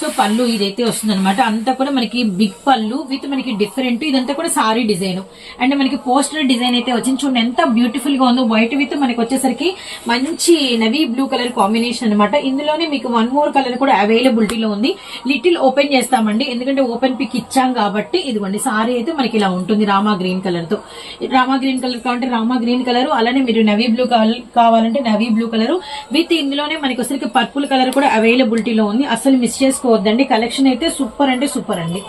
సో పళ్ళు ఇదైతే వస్తుందనమాట అంతా కూడా మనకి బిగ్ పళ్ళు విత్ మనకి డిఫరెంట్ ఇదంతా కూడా సారీ డిజైన్ అండ్ మనకి పోస్టర్ డిజైన్ అయితే వచ్చింది. చూడండి ఎంత బ్యూటిఫుల్గా ఉందో. వైట్ విత్ మనకి వచ్చేసరికి మంచి నవీ బ్లూ కలర్ కాంబినేషన్ అన్నమాట. ఇందులోనే మీకు వన్ మోర్ కలర్ కూడా అవైలబిలిటీలో ఉంది. లిటిల్ ఓపెన్ చేస్తామండి. ఎందుకంటే ఓపెన్ పిక్ ఇచ్చాం కాబట్టి ఇదిగోండి సారీ అయితే మనకి ఇలా ఉంటుంది రామా గ్రీన్ కలర్తో. రామా గ్రీన్ కలర్ కావాలంటే రామా గ్రీన్ కలర్ అలానే మీరు నవీ బ్లూ కావాలంటే నవీ బ్లూ కలర్ విత్ ఇందులోనే మనకి వచ్చేసరికి పర్పుల్ కలర్ కూడా అవైలబిలిటీలో ఉంది. అసలు మిస్ చేసుకోవద్దండి. కలెక్షన్ అయితే సూపర్ అంటే సూపర్ అండి.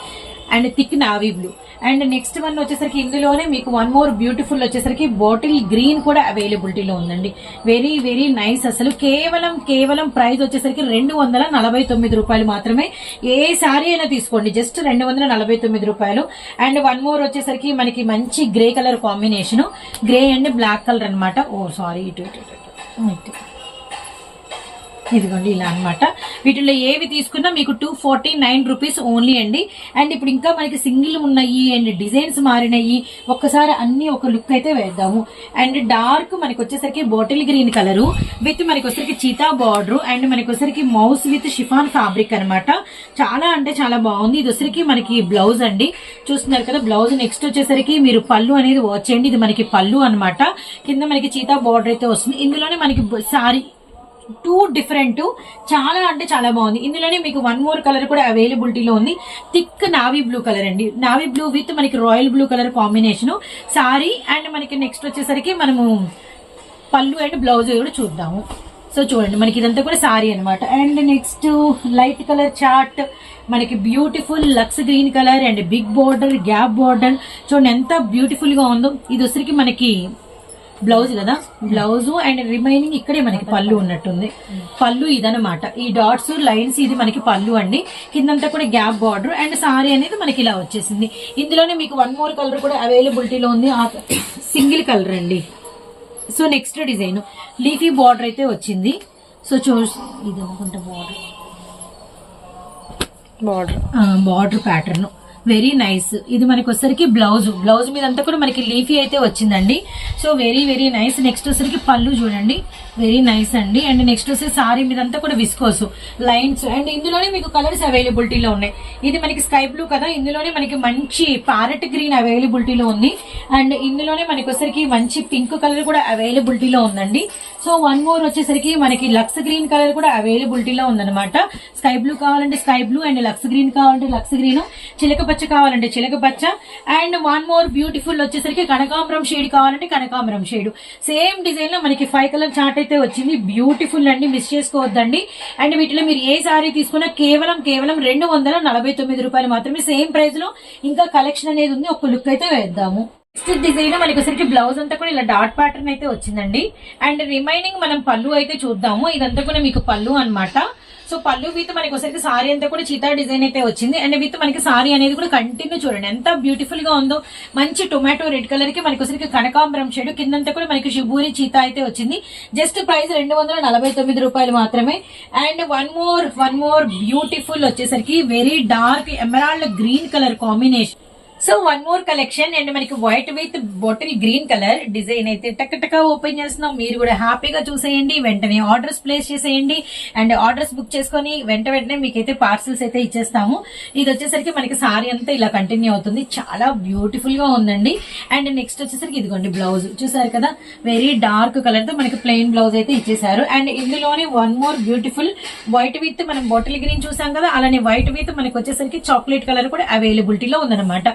And thick navy blue. And next one వచ్చేసరికి ఇందులోనే మీకు వన్ మోర్ బ్యూటిఫుల్ వచ్చేసరికి బాటిల్ గ్రీన్ కూడా అవైలబిలిటీలో ఉందండి. వెరీ వెరీ నైస్ అసలు. కేవలం కేవలం ప్రైస్ వచ్చేసరికి రెండు వందల నలభై తొమ్మిది రూపాయలు మాత్రమే. ఏ సారీ అయినా తీసుకోండి. జస్ట్ రెండు వందల నలభై తొమ్మిది రూపాయలు. అండ్ వన్ మోర్ వచ్చేసరికి మనకి మంచి grey colour combination. Grey and black colour అన్నమాట. ఓ సారీ ఇటు ఇటు ఇటు, ఇటు. ఇదిగోండి ఇలా అన్నమాట. వీటిలో ఏవి తీసుకున్నా మీకు two forty nine rupees only అండి. అండ్ ఇప్పుడు ఇంకా మనకి సింగిల్ ఉన్నాయి అండ్ డిజైన్స్ మారినాయి. ఒక్కసారి అన్ని ఒక లుక్ అయితే వేద్దాము. అండ్ డార్క్ మనకి వచ్చేసరికి బాటిల్ గ్రీన్ కలర్ విత్ మనకి వచ్చేసరికి చీతా బార్డర్ అండ్ మనకి వచ్చేసరికి మౌస్ విత్ షిఫాన్ ఫ్యాబ్రిక్ అన్నమాట. చాలా అంటే చాలా బాగుంది. ఇది వచ్చరికి మనకి బ్లౌజ్ అండి. చూస్తున్నారు కదా బ్లౌజ్ నెక్స్ట్ వచ్చేసరికి మీరు పళ్ళు అనేది వచ్చేయండి ఇది మనకి పళ్ళు అన్నమాట. కింద మనకి చీతా బార్డర్ అయితే వస్తుంది. ఇందులోనే మనకి సారీ టూ డిఫరెంట్ చాలా అంటే చాలా బాగుంది. ఇందులోనే మీకు వన్ మోర్ కలర్ కూడా అవైలబిలిటీలో ఉంది. థిక్ నావీ బ్లూ కలర్ అండి. నావీ బ్లూ విత్ మనకి royal blue colour combination sari and మనకి నెక్స్ట్ వచ్చేసరికి మనము పళ్ళు అండ్ బ్లౌజ్ కూడా చూద్దాము. సో చూడండి. మనకి ఇదంతా కూడా సారీ అనమాట and next light colour chart మనకి beautiful lux green colour and big border gap border చూడండి ఎంత బ్యూటిఫుల్గా ఉందో. ఇది వచ్చరికి మనకి బ్లౌజ్ కదా? బ్లౌజ్ అండ్ రిమైనింగ్ ఇక్కడే మనకి పళ్ళు ఉన్నట్టుంది. పళ్ళు ఇదనమాట ఈ డాట్స్ లైన్స్ ఇది మనకి పళ్ళు అండి. కిందంతా కూడా గ్యాప్ బార్డర్ అండ్ సారీ అనేది మనకి ఇలా వచ్చేసింది. ఇందులోనే మీకు వన్ మోర్ కలర్ కూడా అవైలబిలిటీలో ఉంది. సింగిల్ కలర్ అండి. So next design. Leafy border అయితే వచ్చింది. సో చూ ఇది అనుకుంటా border. Border. Border pattern. Very nice. ఇది మనకి వచ్చరికి బ్లౌజ్. బ్లౌజ్ మీద అంతా కూడా మనకి లీఫీ అయితే వచ్చిందండి. So very very nice. Next వచ్చరికి పళ్ళు చూడండి. వెరీ నైస్ అండి. అండ్ నెక్స్ట్ వచ్చే సారీ మీద అంతా కూడా విస్కోస్. లైన్స్. అండ్ ఇందులోనే మీకు కలర్స్ అవైలబిలిటీలో ఉన్నాయి. ఇది మనకి స్కై బ్లూ కదా. ఇందులోనే మనకి మంచి ప్యారెట్ గ్రీన్ అవైలబిలిటీలో ఉంది. అండ్ ఇందులోనే మనకి వచ్చరికి మంచి పింక్ కలర్ కూడా అవైలబిలిటీలో ఉందండి. సో వన్ మోర్ వచ్చేసరికి మనకి లక్స్ గ్రీన్ కలర్ కూడా అవైలబిలిటీలో ఉందన్నమాట. స్కై బ్లూ కావాలంటే sky blue and lux green కావాలంటే లక్స్ గ్రీన్. చిలక పచ్చ కావాలంటే చిలక పచ్చ. అండ్ వన్ మోర్ బ్యూటిఫుల్ వచ్చేసరికి కనకాంబరం షేడ్ కావాలంటే కనకాంబరం షేడ్ సేమ్ డిజైన్లో మనకి ఫైవ్ కలర్ చార్ట్ అయితే వచ్చింది. బ్యూటిఫుల్ అండి. మిస్ చేసుకోవద్దండి. అండ్ వీటిలో మీరు ఏ సారీ తీసుకున్నా కేవలం కేవలం రెండు వందల నలభై తొమ్మిది రూపాయలు మాత్రమే. సేమ్ ప్రైస్లో ఇంకా కలెక్షన్ అనేది ఉంది. ఒక లుక్ అయితే వేద్దాము. నెక్స్ట్ డిజైన్ మనకి వచ్చరికి బ్లౌజ్ అంతా కూడా ఇలా డాట్ ప్యాటర్న్ అయితే వచ్చిందండి. అండ్ రిమైనింగ్ మనం పళ్ళు అయితే చూద్దాము. ఇదంతా కూడా మీకు పళ్ళు అన్నమాట. సో పళ్ళు విత్ మనకి వచ్చరికి సారీ అంతా కూడా చీతా డిజైన్ అయితే వచ్చింది. అండ్ విత్ మనకి సారీ అనేది కూడా కంటిన్యూ చూడండి. ఎంత బ్యూటిఫుల్గా ఉందో. మంచి టొమాటో రెడ్ కలర్కి మనకి వచ్చరికి కనకాంబరం షేడ్ కిందంతా కూడా మనకి షిబూరి చీతా అయితే వచ్చింది. జస్ట్ ప్రైస్ రెండు వందల నలభై తొమ్మిది రూపాయలు మాత్రమే. And one more one more beautiful వచ్చేసరికి very dark emerald green colour combination so one more collection and మనకి white with bottle green colour design అయితే టక్ ఓపెన్ చేస్తున్నాం. మీరు కూడా హ్యాపీగా చూసేయండి వెంటనే ఆర్డర్స్ ప్లేస్ చేసేయండి అండ్ ఆర్డర్స్ బుక్ చేసుకొని వెంట వెంటనే మీకైతే పార్సిల్స్ అయితే ఇచ్చేస్తాము. ఇది వచ్చేసరికి మనకి సారీ అంతా ఇలా కంటిన్యూ అవుతుంది. చాలా బ్యూటిఫుల్గా ఉందండి. అండ్ నెక్స్ట్ వచ్చేసరికి ఇదిగోండి బ్లౌజ్ చూసారు కదా? వెరీ డార్క్ కలర్తో మనకి ప్లెయిన్ బ్లౌజ్ అయితే ఇచ్చేసారు అండ్ ఇందులోనే one more beautiful white with మనం బాటిల్ గ్రీన్ చూసాం కదా? అలానే వైట్ విత్ మనకి వచ్చేసరికి చాక్లెట్ కలర్ కూడా అవైలబిలిటీలో ఉందన్నమాట.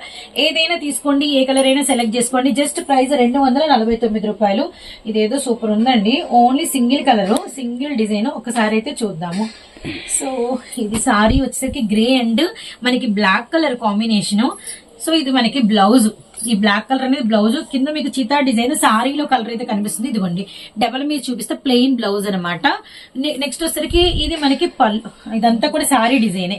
ఏదైనా తీసుకోండి ఏ కలర్ అయినా సెలెక్ట్ చేసుకోండి. జస్ట్ ప్రైస్ రెండు వందల నలభై తొమ్మిది రూపాయలు. ఇదేదో సూపర్ ఉందండి. Only single colour single design. ఒకసారి అయితే చూద్దాము. సో ఇది సారీ వచ్చేసరికి గ్రే అండ్ మనకి బ్లాక్ కలర్ కాంబినేషన్. సో ఇది మనకి బ్లౌజ్. ఈ బ్లాక్ కలర్ అనేది బ్లౌజ్. కింద మీకు చితా డిజైన్ సారీలో కలర్ అయితే కనిపిస్తుంది. ఇదిగోండి. డబల్ మీద చూపిస్తే ప్లెయిన్ బ్లౌజ్ అనమాట. నెక్స్ట్ వచ్చేసరికి ఇది మనకి పళ్ళు ఇదంతా కూడా సారీ డిజైనే.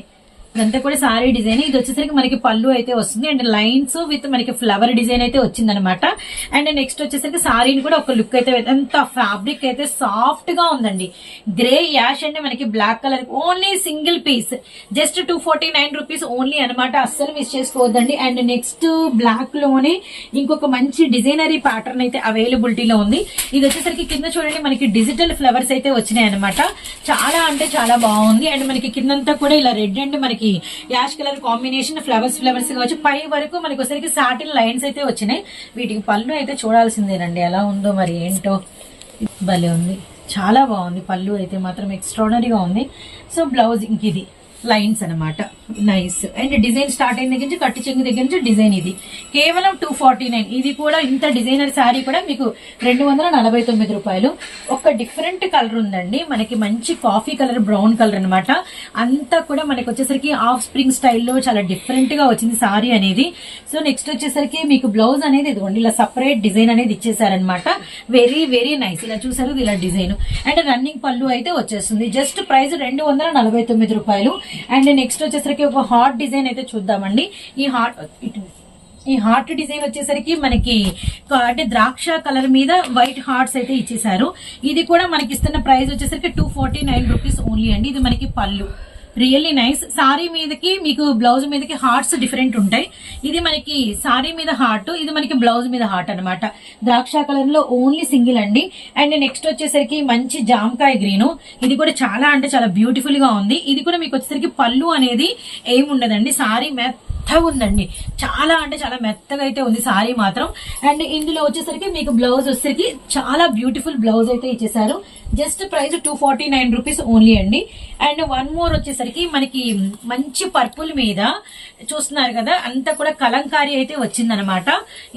ఇదంతా కూడా సారీ డిజైన్. ఇది వచ్చేసరికి మనకి పళ్ళు అయితే వస్తుంది. అండ్ లైన్స్ విత్ మనకి ఫ్లవర్ డిజైన్ అయితే వచ్చింది అనమాట అండ్ నెక్స్ట్ వచ్చేసరికి సారీని కూడా ఒక లుక్ అయితే ఎంత ఫ్యాబ్రిక్ అయితే సాఫ్ట్గా ఉందండి. గ్రే యాష్ అండ్ మనకి black colour. Only single piece. Just two forty nine rupees only అనమాట అస్సలు మిస్ చేసుకోవద్దండి. అండ్ నెక్స్ట్ బ్లాక్లోనే ఇంకొక మంచి డిజైనరీ ప్యాటర్న్ అయితే అవైలబిలిటీలో ఉంది. ఇది వచ్చేసరికి కింద చూడండి మనకి డిజిటల్ ఫ్లవర్స్ అయితే వచ్చినాయి అనమాట చాలా అంటే చాలా బాగుంది. అండ్ మనకి కిందంతా కూడా ఇలా రెడ్ అండ్ మనకి యాష్ కలర్ కాంబినేషన్ ఫ్లవర్స్ ఫ్లవర్స్గా వచ్చి పై వరకు మనకి వచ్చేసరికి సాటిన్ లైన్స్ అయితే వచ్చినాయి. వీటికి పళ్ళు అయితే చూడాల్సిందేనండి. ఎలా ఉందో మరి ఏంటో. భలే ఉంది. చాలా బాగుంది. పళ్ళు అయితే మాత్రం ఎక్స్ట్రాడనరీగా ఉంది. సో బ్లౌజ్ ఇంక ఇది లైన్స్ అనమాట నైస్ అండ్ డిజైన్ స్టార్ట్ అయిన దగ్గర నుంచి కట్టి చెంగు దగ్గర నుంచి డిజైన్ ఇది. కేవలం టూ ఫార్టీ నైన్ ఇది కూడా ఇంత డిజైనర్ శారీ కూడా మీకు రెండు వందల నలభై తొమ్మిది రూపాయలు. ఒక డిఫరెంట్ కలర్ ఉందండి. మనకి మంచి కాఫీ కలర్ బ్రౌన్ కలర్ అనమాట అంతా కూడా మనకి వచ్చేసరికి ఆఫ్ స్ప్రింగ్ స్టైల్లో చాలా డిఫరెంట్గా వచ్చింది శారీ అనేది. సో నెక్స్ట్ వచ్చేసరికి మీకు బ్లౌజ్ అనేది ఇదిగోండి ఇలా సపరేట్ డిజైన్ అనేది ఇచ్చేసారనమాట వెరీ వెరీ నైస్ ఇలా చూసారు ఇది ఇలా డిజైన్ అండ్ రన్నింగ్ పళ్ళు అయితే వచ్చేస్తుంది. జస్ట్ ప్రైస్ రెండు వందల నలభై తొమ్మిది రూపాయలు. అండ్ నెక్స్ట్ వచ్చేసరికి ఒక హాట్ డిజైన్ అయితే చూద్దామండి. ఈ హాట్ ఇటు ఈ హార్ట్ డిజైన్ వచ్చేసరికి మనకి అంటే ద్రాక్ష కలర్ మీద వైట్ హార్ట్స్ అయితే ఇచ్చేసారు ఇది కూడా మనకి ఇస్తున్న ప్రైస్ వచ్చేసరికి two forty nine rupees only అండి. ఇది మనకి పళ్ళు. రియల్లీ నైస్ సారీ మీదకి మీకు బ్లౌజ్ మీదకి హార్ట్స్ డిఫరెంట్ ఉంటాయి ఇది మనకి సారీ మీద హార్ట్ ఇది మనకి బ్లౌజ్ మీద హార్ట్ అన్నమాట ద్రాక్ష కలర్లో ఓన్లీ సింగిల్ అండి అండ్ నెక్స్ట్ వచ్చేసరికి మంచి జామకాయ గ్రీన్ ఇది కూడా చాలా అంటే చాలా బ్యూటిఫుల్గా ఉంది ఇది కూడా మీకు వచ్చేసరికి పళ్ళు అనేది ఏముండదండి సారీ మెత్తగా ఉందండి. చాలా అంటే చాలా మెత్తగా అయితే ఉంది సారీ మాత్రం. అండ్ ఇందులో వచ్చేసరికి మీకు బ్లౌజ్ వచ్చేసరికి చాలా బ్యూటిఫుల్ బ్లౌజ్ అయితే ఇచ్చేసారు. Just price two forty nine rupees only అండి. అండ్ వన్ మోర్ వచ్చేసరికి మనకి మంచి పర్పుల్ మీద చూస్తున్నారు కదా అంతా కూడా కలంకారీ అయితే వచ్చిందనమాట.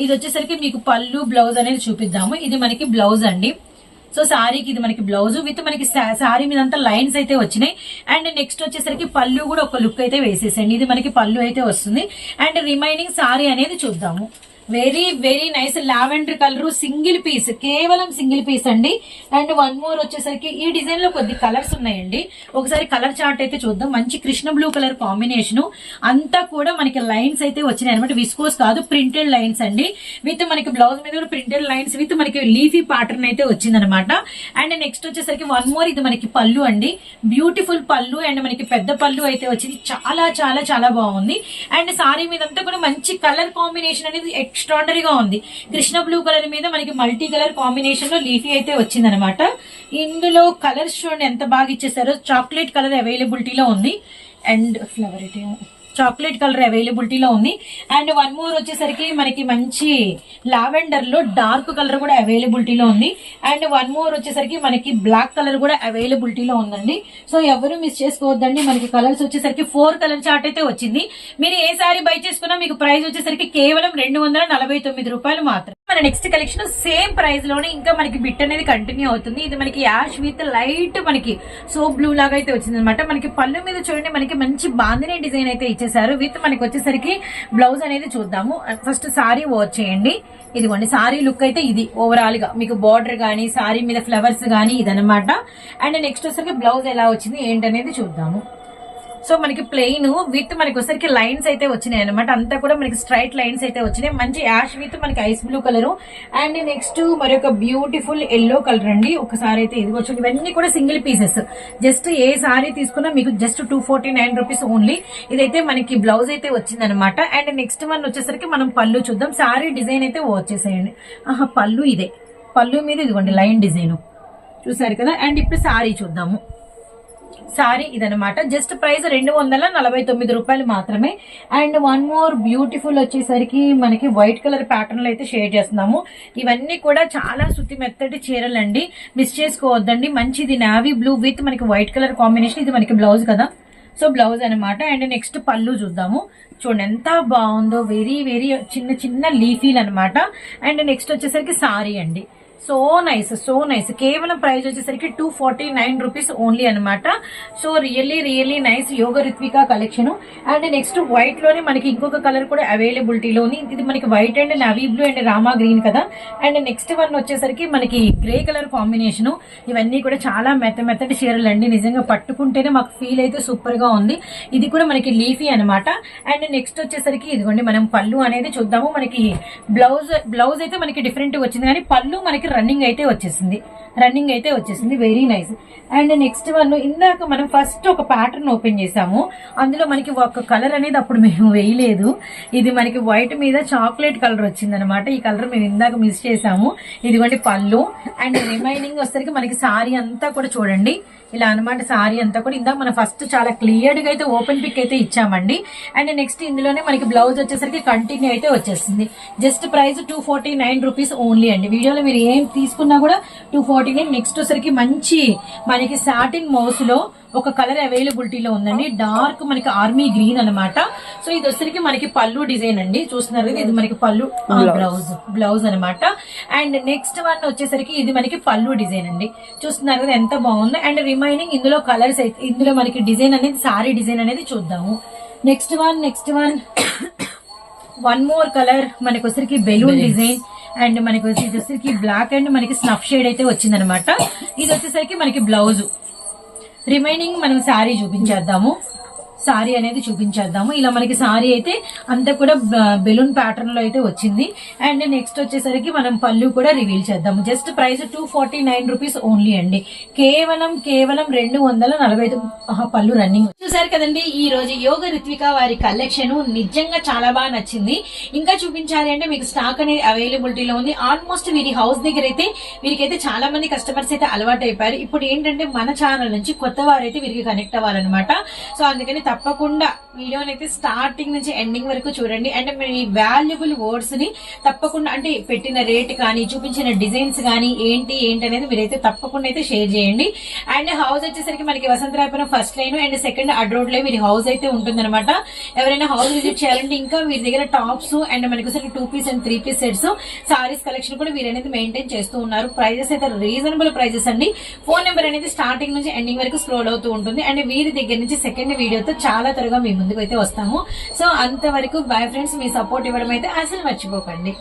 ఇది వచ్చేసరికి మీకు పళ్ళు బ్లౌజ్ అనేది చూపిద్దాము. ఇది మనకి బ్లౌజ్ అండి. సో శారీకి ఇది మనకి బ్లౌజ్ విత్ మనకి శారీ సారీ మీద అంతా లైన్స్ అయితే వచ్చినాయి. అండ్ నెక్స్ట్ వచ్చేసరికి పళ్ళు కూడా ఒక లుక్ అయితే వేసేసండి ఇది మనకి పళ్ళు అయితే వస్తుంది. అండ్ రిమైనింగ్ సారీ అనేది చూద్దాము. Very very nice lavender colour single piece కేవలం సింగిల్ పీస్ అండి. అండ్ వన్ మోర్ వచ్చేసరికి ఈ డిజైన్లో కొద్ది కలర్స్ ఉన్నాయండి. ఒకసారి కలర్ చార్ట్ అయితే చూద్దాం. మంచి కృష్ణ బ్లూ కలర్ కాంబినేషన్. అంతా కూడా మనకి లైన్స్ అయితే వచ్చినాయి అనమాట విస్కోస్ కాదు ప్రింటెడ్ లైన్స్ అండి. విత్ మనకి బ్లౌజ్ మీద కూడా ప్రింటెడ్ లైన్స్ విత్ మనకి లీఫీ ప్యాటర్న్ అయితే వచ్చిందనమాట అండ్ నెక్స్ట్ వచ్చేసరికి వన్ మోర్ ఇది మనకి పళ్ళు అండి. బ్యూటిఫుల్ పళ్ళు అండ్ మనకి పెద్ద పళ్ళు అయితే వచ్చింది. చాలా చాలా చాలా బాగుంది. అండ్ సారీ మీద అంతా కూడా మంచి కలర్ కాంబినేషన్ అనేది ఎక్స్ ఎక్స్ట్రాడనరీగా ఉంది. కృష్ణ బ్లూ కలర్ మీద మనకి మల్టీ కలర్ కాంబినేషన్లో లీఫీ అయితే వచ్చిందనమాట ఇందులో కలర్స్ చూడండి ఎంత బాగా ఇచ్చేసారో. చాక్లెట్ కలర్ అవైలబిలిటీలో ఉంది. అండ్ ఫ్లవర్ ఇటే చాక్లెట్ కలర్ అవైలబిలిటీలో ఉంది. అండ్ వన్ మోర్ వచ్చేసరికి మనకి మంచి లావెండర్లో డార్క్ కలర్ కూడా అవైలబిలిటీలో ఉంది. అండ్ వన్ మోర్ వచ్చేసరికి మనకి బ్లాక్ కలర్ కూడా అవైలబిలిటీలో ఉందండి. సో ఎవరు మిస్ చేసుకోవద్దండి. మనకి కలర్స్ వచ్చేసరికి ఫోర్ కలర్ చార్ట్ అయితే వచ్చింది. మీరు ఏ సారీ బై చేసుకున్నా మీకు ప్రైస్ వచ్చేసరికి కేవలం రెండు వందల నలభై తొమ్మిది రూపాయలు మాత్రం మన నెక్స్ట్ కలెక్షన్ సేమ్ ప్రైస్లోనే ఇంకా మనకి బిట్ అనేది కంటిన్యూ అవుతుంది. ఇది మనకి యాష్ విత్ లైట్ మనకి సోప్ బ్లూ లాగా అయితే వచ్చింది అనమాట మనకి పళ్ళు మీద చూడండి మనకి మంచి బాందినే డిజైన్ అయితే ఇచ్చేసారు విత్ మనకి వచ్చేసరికి బ్లౌజ్ అనేది చూద్దాము. ఫస్ట్ సారీ వాచ్ చేయండి. ఇదిగోండి సారీ లుక్ అయితే ఇది ఓవరాల్గా. మీకు బార్డర్ గానీ సారీ మీద ఫ్లవర్స్ గానీ ఇదనమాట అండ్ నెక్స్ట్ వచ్చేసరికి బ్లౌజ్ ఎలా వచ్చింది ఏంటనేది చూద్దాము. సో మనకి ప్లెయిన్ విత్ మనకి వచ్చరికి లైన్స్ అయితే వచ్చినాయి అనమాట అంతా కూడా మనకి స్ట్రైట్ లైన్స్ అయితే వచ్చినాయి. మంచి యాష్ విత్ మనకి ice blue colour and next మరొక బ్యూటిఫుల్ ఎల్లో కలర్ అండి. ఒకసారి అయితే ఇది వచ్చి ఇవన్నీ కూడా సింగిల్ పీసెస్ జస్ట్ ఏ సారీ తీసుకున్నా మీకు just two forty nine rupees only ఇదైతే మనకి బ్లౌజ్ అయితే వచ్చింది అనమాట అండ్ నెక్స్ట్ వన్ వచ్చేసరికి మనం పళ్ళు చూద్దాం. సారీ డిజైన్ అయితే వచ్చేసేయండి. ఆహా పళ్ళు ఇదే. పళ్ళు మీద ఇదిగోండి లైన్ డిజైన్ చూసారు కదా? అండ్ ఇప్పుడు సారీ చూద్దాము. సారీ ఇదనమాట జస్ట్ ప్రైస్ రెండు వందల నలభై తొమ్మిది రూపాయలు మాత్రమే. అండ్ వన్ మోర్ బ్యూటిఫుల్ వచ్చేసరికి మనకి వైట్ కలర్ ప్యాటర్న్లు అయితే షేర్ చేస్తున్నాము. ఇవన్నీ కూడా చాలా శుద్ధి మెత్తటి చీరలండి. మిస్ చేసుకోవద్దండి. మంచిది. నావీ బ్లూ విత్ మనకి వైట్ కలర్ కాంబినేషన్ ఇది మనకి బ్లౌజ్ కదా. సో బ్లౌజ్ అనమాట అండ్ నెక్స్ట్ పళ్ళు చూద్దాము. చూడండి ఎంత బాగుందో. వెరీ వెరీ చిన్న చిన్న లీఫీలు అనమాట అండ్ నెక్స్ట్ వచ్చేసరికి సారీ అండి. సో నైస్ సో నైస్ కేవలం ప్రైస్ వచ్చేసరికి two forty nine rupees only అనమాట so really really nice Yoga Ritvika collection and next వైట్లోనే మనకి ఇంకొక కలర్ కూడా అవైలబిలిటీలోని ఇది మనకి white and navy blue and Rama green కదా. అండ్ నెక్స్ట్ వన్ వచ్చేసరికి మనకి గ్రే కలర్ కాంబినేషన్ ఇవన్నీ కూడా చాలా మెత్త మెత్తటి చీరలు అండి. నిజంగా పట్టుకుంటేనే మాకు ఫీల్ అయితే సూపర్గా ఉంది. ఇది కూడా మనకి లీఫీ అనమాట అండ్ నెక్స్ట్ వచ్చేసరికి ఇదిగోండి మనం పళ్ళు అనేది చూద్దాము. మనకి బ్లౌజ్ బ్లౌజ్ అయితే మనకి డిఫరెంట్ వచ్చింది. కానీ పళ్ళు మనకి రన్నింగ్ అయితే వచ్చేసింది. రన్నింగ్ అయితే వచ్చేసింది. Very nice and next one ఇందాక మనం ఫస్ట్ ఒక ప్యాటర్న్ ఓపెన్ చేసాము. అందులో మనకి ఒక కలర్ అనేది అప్పుడు మేము వేయలేదు. ఇది మనకి వైట్ మీద చాక్లెట్ కలర్ వచ్చిందనమాట ఈ కలర్ మేము ఇందాక మిస్ చేసాము. ఇదిగోండి పళ్ళు. అండ్ రిమైనింగ్ వచ్చేసరికి మనకి సారీ అంతా కూడా చూడండి. ఇలా అనమాట సారీ అంతా కూడా. ఇందాక మనం ఫస్ట్ చాలా క్లియర్గా అయితే ఓపెన్ పిక్ అయితే ఇచ్చామండి. అండ్ నెక్స్ట్ ఇందులోనే మనకి బ్లౌజ్ వచ్చేసరికి కంటిన్యూ అయితే వచ్చేస్తుంది. Just price two forty nine rupees only అండి వీడియోలో మీరు ఏం తీసుకున్నా కూడా టూ ఫార్టీ నైన్ నెక్స్ట్ వచ్చేసరికి మంచి మనకి సాటిన్ మౌస్లో ఒక కలర్ అవైలబిలిటీలో ఉందండి. డార్క్ మనకి ఆర్మీ గ్రీన్ అన్నమాట. సో ఇది వచ్చరికి మనకి పళ్ళు డిజైన్ అండి. చూస్తున్నారు కదా ఇది మనకి పళ్ళు బ్లౌజ్. బ్లౌజ్ అన్నమాట. అండ్ నెక్స్ట్ వన్ వచ్చేసరికి ఇది మనకి పళ్ళు డిజైన్ అండి. చూస్తున్నారు కదా ఎంత బాగుందో. అండ్ రిమైనింగ్ ఇందులో కలర్స్ అయితే ఇందులో మనకి డిజైన్ అనేది సారీ డిజైన్ అనేది చూద్దాము. Next one next one. One more colour మనకి వచ్చరికి బెలూన్ డిజైన్. అండ్ మనకి వచ్చి- ఇది వచ్చరికి బ్లాక్ అండ్ మనకి స్నఫ్ షేడ్ అయితే వచ్చిందనమాట ఇది వచ్చేసరికి మనకి బ్లౌజ్. రిమైనింగ్ మనం శారీ చూపించేద్దాము. సారీ అనేది చూపించేద్దాము. ఇలా మనకి సారీ అయితే అంతా కూడా బెలూన్ ప్యాటర్న్లో అయితే వచ్చింది. అండ్ నెక్స్ట్ వచ్చేసరికి మనం పళ్ళు కూడా రివీల్ చేద్దాము. Just price two forty nine rupees only అండి. కేవలం కేవలం రెండు వందల నలభై ఐదు పళ్ళు రన్నింగ్ చూసారు కదండి ఈ రోజు యోగ రిత్విక వారి కలెక్షన్ నిజంగా చాలా బాగా నచ్చింది. ఇంకా చూపించాలి అంటే మీకు స్టాక్ అనేది అవైలబిలిటీలో ఉంది. ఆల్మోస్ట్ వీరి హౌస్ దగ్గర అయితే వీరికైతే చాలా మంది కస్టమర్స్ అయితే అలవాటు అయిపోయారు. ఇప్పుడు ఏంటంటే మన ఛానల్ నుంచి కొత్త వారైతే వీరికి కనెక్ట్ అవ్వాలన్నమాట. సో అందుకని తప్పకుండా. వీడియోని అయితే స్టార్టింగ్ నుంచి ఎండింగ్ వరకు చూడండి. అండ్ మీ వాల్యుబుల్ వర్డ్స్ని తప్పకుండా అంటే పెట్టిన రేట్ కానీ చూపించిన డిజైన్స్ కానీ ఏంటి ఏంటి అనేది మీరైతే తప్పకుండా అయితే షేర్ చేయండి. అండ్ హౌస్ వచ్చేసరికి మనకి Vasantharayapuram first line and second add రోడ్లో వీరి హౌస్ అయితే ఉంటుందన్నమాట. ఎవరైనా హౌస్ విజిట్ చేయాలంటే ఇంకా వీరి దగ్గర టాప్స్ అండ్ మనకి వచ్చరికి two piece and three piece sets saris collection కూడా వీరు అనేది మెయింటైన్ చేస్తూ ఉన్నారు. ప్రైజెస్ అయితే రీజనబుల్ ప్రైజెస్ అండి. ఫోన్ నెంబర్ అనేది స్టార్టింగ్ నుంచి ఎండింగ్ వరకు స్క్రోల్ అవుతూ ఉంటుంది. అండ్ వీరి దగ్గర నుంచి సెకండ్ వీడియోతో చాలా త్వరగా మేము ముందుకు అయితే వస్తాము. సో అంతవరకు బాయ్ ఫ్రెండ్స్ మీ సపోర్ట్ ఇవ్వడం అయితే అసలు మర్చిపోకండి.